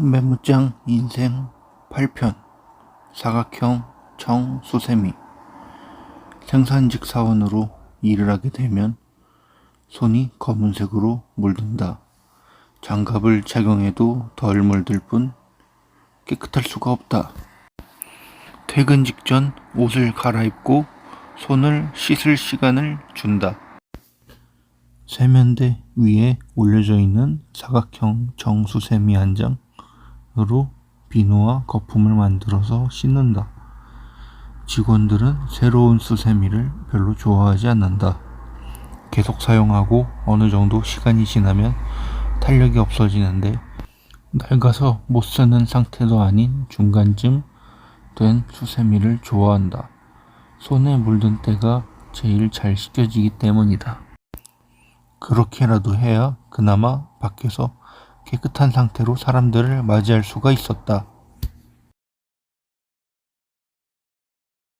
메모장 인생 8편 사각형 청수세미 생산직 사원으로 일을 하게 되면 손이 검은색으로 물든다. 장갑을 착용해도 덜 물들 뿐 깨끗할 수가 없다. 퇴근 직전 옷을 갈아입고 손을 씻을 시간을 준다. 세면대 위에 올려져 있는 사각형 정수세미 한 장 으로 비누와 거품을 만들어서 씻는다. 직원들은 새로운 수세미를 별로 좋아하지 않는다. 계속 사용하고 어느 정도 시간이 지나면 탄력이 없어지는데 낡아서 못 쓰는 상태도 아닌 중간쯤 된 수세미를 좋아한다. 손에 물든 때가 제일 잘 씻겨지기 때문이다. 그렇게라도 해야 그나마 밖에서 깨끗한 상태로 사람들을 맞이할 수가 있었다.